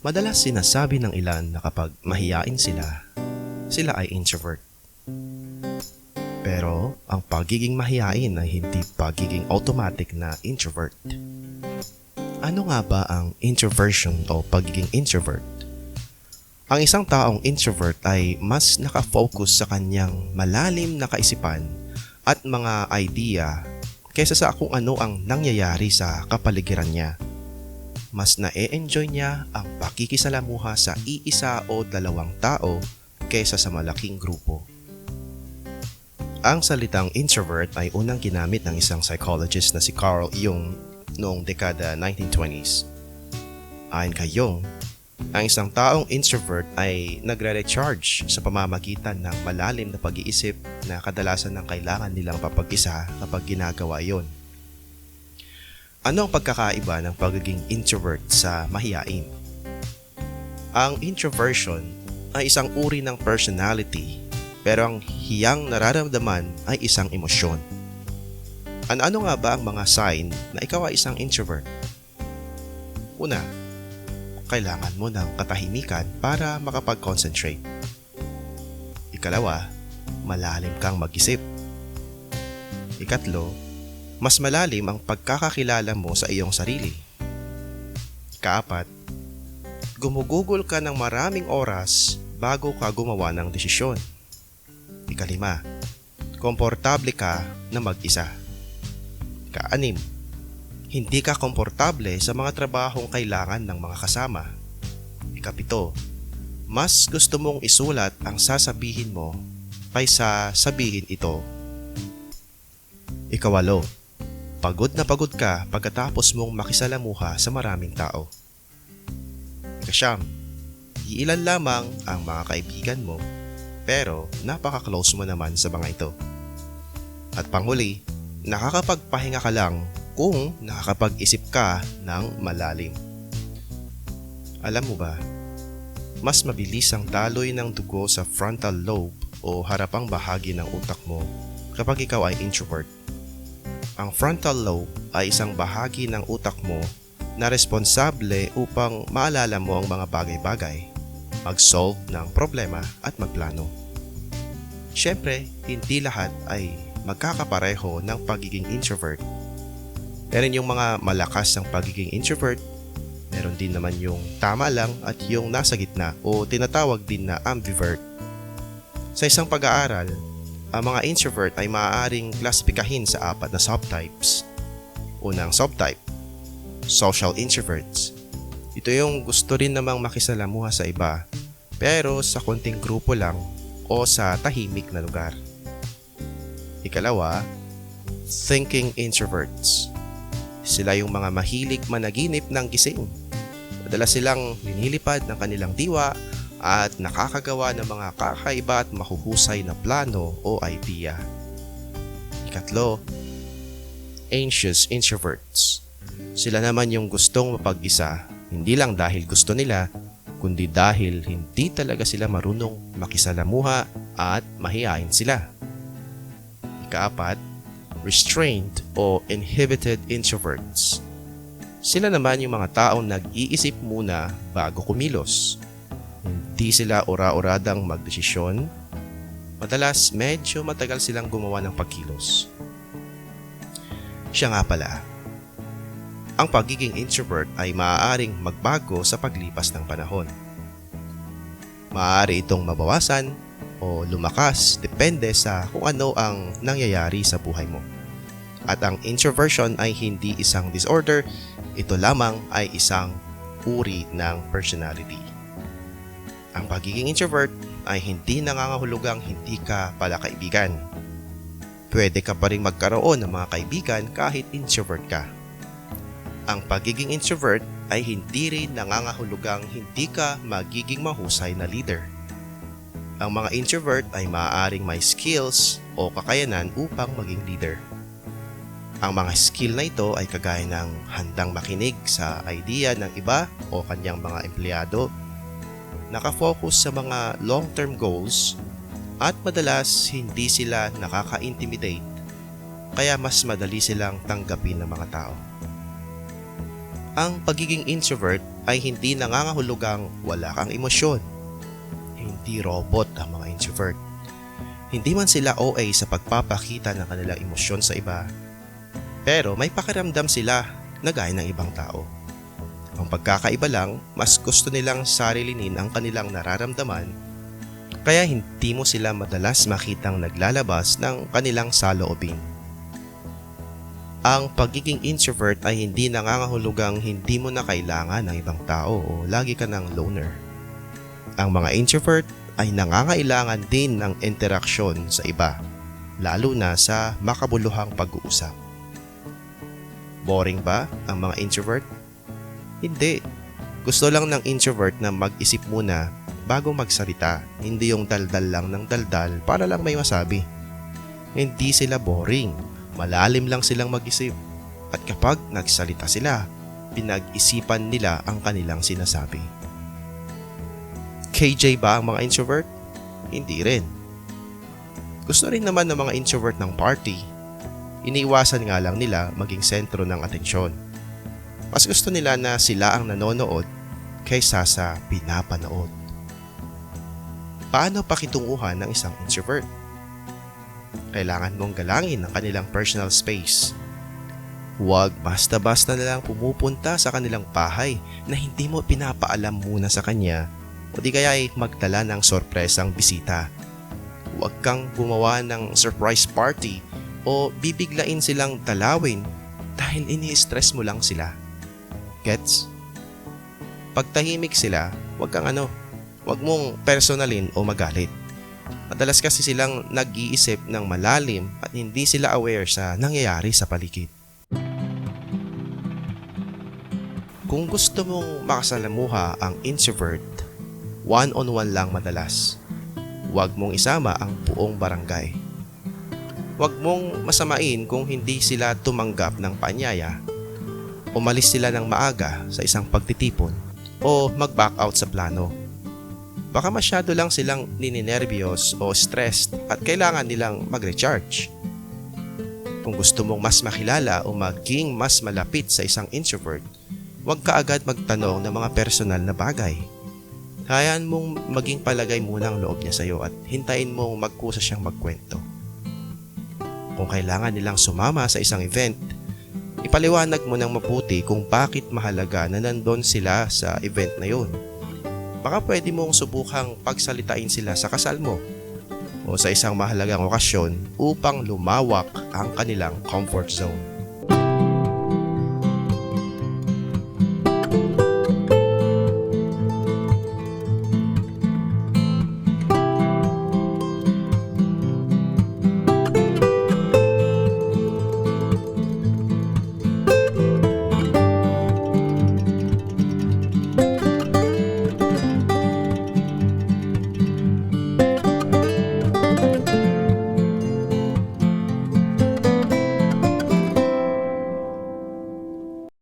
Madalas sinasabi ng ilan na kapag mahiyain sila, sila ay introvert. Pero ang pagiging mahiyain ay hindi pagiging automatic na introvert. Ano nga ba ang introversion o pagiging introvert? Ang isang taong introvert ay mas nakafocus sa kanyang malalim na kaisipan at mga idea kaysa sa kung ano ang nangyayari sa kapaligiran niya. Mas na-enjoy niya ang pakikisalamuha sa iisa o dalawang tao kaysa sa malaking grupo. Ang salitang introvert ay unang ginamit ng isang psychologist na si Carl Jung noong dekada 1920s. Ayon kay Jung, ang isang taong introvert ay nagre-recharge sa pamamagitan ng malalim na pag-iisip na kadalasan ng kailangan nilang papag-isa kapag ginagawa yon. Ano ang pagkakaiba ng pagiging introvert sa mahiyain? Ang introversion ay isang uri ng personality pero ang hiyang nararamdaman ay isang emosyon. Ano-ano nga ba ang mga sign na ikaw ay isang introvert? Una, kailangan mo ng katahimikan para makapag-concentrate. Ikalawa, malalim kang mag-isip. Ikatlo, mas malalim ang pagkakakilala mo sa iyong sarili. Kaapat, gumugugol ka ng maraming oras bago ka gumawa ng desisyon. Ikalima, komportable ka na mag-isa. Kaanim, hindi ka komportable sa mga trabahong kailangan ng mga kasama. Ikapito, mas gusto mong isulat ang sasabihin mo kaysa sabihin ito. Ikawalo, pagod na pagod ka pagkatapos mong makisalamuha sa maraming tao. Ikasyam, iilan lamang ang mga kaibigan mo pero napaka-close mo naman sa mga ito. At panghuli, nakakapagpahinga ka lang kung nakakapag-isip ka ng malalim. Alam mo ba, mas mabilis ang daloy ng dugo sa frontal lobe o harapang bahagi ng utak mo kapag ikaw ay introvert. Ang frontal lobe ay isang bahagi ng utak mo na responsable upang maalala mo ang mga bagay-bagay, mag-solve ng problema at magplano. Siyempre, hindi lahat ay magkakapareho ng pagiging introvert. Meron yung mga malakas ng pagiging introvert, meron din naman yung tama lang at yung nasa gitna o tinatawag din na ambivert. Sa isang pag-aaral, ang mga introvert ay maaaring klasipikahin sa apat na subtypes. Unang subtype, social introverts. Ito yung gusto rin namang makisalamuha sa iba, pero sa konting grupo lang o sa tahimik na lugar. Ikalawa, thinking introverts. Sila yung mga mahilig managinip ng gising. Madalas silang linilipad ng kanilang diwa at nakakagawa ng mga kakaiba at mahuhusay na plano o idea. Ikatlo, anxious introverts. Sila naman yung gustong mapag-isa, hindi lang dahil gusto nila, kundi dahil hindi talaga sila marunong makisalamuha at mahihain sila. Ikaapat, restrained o inhibited introverts. Sila naman yung mga taong nag-iisip muna bago kumilos. Hindi sila ora-oradang magdesisyon. Madalas medyo matagal silang gumawa ng pagkilos. Siya nga pala, ang pagiging introvert ay maaaring magbago sa paglipas ng panahon. Maaari itong mabawasan o lumakas depende sa kung ano ang nangyayari sa buhay mo. At ang introversion ay hindi isang disorder, ito lamang ay isang uri ng personality. Ang pagiging introvert ay hindi nangangahulugang hindi ka pala kaibigan. Pwede ka pa rin magkaroon ng mga kaibigan kahit introvert ka. Ang pagiging introvert ay hindi rin nangangahulugang hindi ka magiging mahusay na leader. Ang mga introvert ay maaaring may skills o kakayanan upang maging leader. Ang mga skill na ito ay kagaya ng handang makinig sa idea ng iba o kanyang mga empleyado, nakafocus sa mga long-term goals, at madalas hindi sila nakaka-intimidate kaya mas madali silang tanggapin ng mga tao. Ang pagiging introvert ay hindi nangangahulugang wala kang emosyon. Hindi robot ang mga introvert. Hindi man sila OA sa pagpapakita ng kanilang emosyon sa iba. Pero may pakiramdam sila na gaya ng ibang tao. Ang pagkakaiba lang, mas gusto nilang sarilinin ang kanilang nararamdaman kaya hindi mo sila madalas makitang naglalabas ng kanilang saloobin. Ang pagiging introvert ay hindi nangangahulugang hindi mo na kailangan ng ibang tao o lagi ka ng loner. Ang mga introvert ay nangangailangan din ng interaksyon sa iba, lalo na sa makabuluhang pag-uusap. Boring ba ang mga introvert? Hindi. Gusto lang ng introvert na mag-isip muna bago magsalita, hindi yung daldal lang ng daldal para lang may masabi. Hindi sila boring, malalim lang silang mag-isip. At kapag nagsalita sila, pinag-isipan nila ang kanilang sinasabi. KJ ba ang mga introvert? Hindi rin. Gusto rin naman ng mga introvert ng party. Iniiwasan nga lang nila maging sentro ng atensyon. Mas gusto nila na sila ang nanonood kaysa sa pinapanood. Paano pakitunguhan ng isang introvert? Kailangan mong galangin ang kanilang personal space. Huwag basta-basta na lang pumupunta sa kanilang bahay na hindi mo pinapaalam muna sa kanya o di kaya ay magdala ng sorpresang bisita. Huwag kang gumawa ng surprise party o bibiglain silang dalawin dahil ini-stress mo lang sila. Gets? Pag tahimik sila, huwag kang ano, huwag mong personalin o magalit. Madalas kasi silang nag-iisip ng malalim at hindi sila aware sa nangyayari sa paligid. Kung gusto mong makasalamuha ang introvert, one-on-one lang madalas. Huwag mong isama ang buong barangay. Huwag mong masamain kung hindi sila tumanggap ng paanyaya. Umalis sila ng maaga sa isang pagtitipon o mag-back out sa plano. Baka masyado lang silang nininervyos o stressed at kailangan nilang mag-recharge. Kung gusto mong mas makilala o maging mas malapit sa isang introvert, huwag ka agad magtanong ng mga personal na bagay. Hayaan mong maging palagay muna ang loob niya sa iyo at hintayin mong magkusa siyang magkwento. Kung kailangan nilang sumama sa isang event, ipaliwanag mo ng mabuti kung bakit mahalaga na nandun sila sa event na yun. Baka pwede mong subukang pagsalitain sila sa kasal mo o sa isang mahalagang okasyon upang lumawak ang kanilang comfort zone.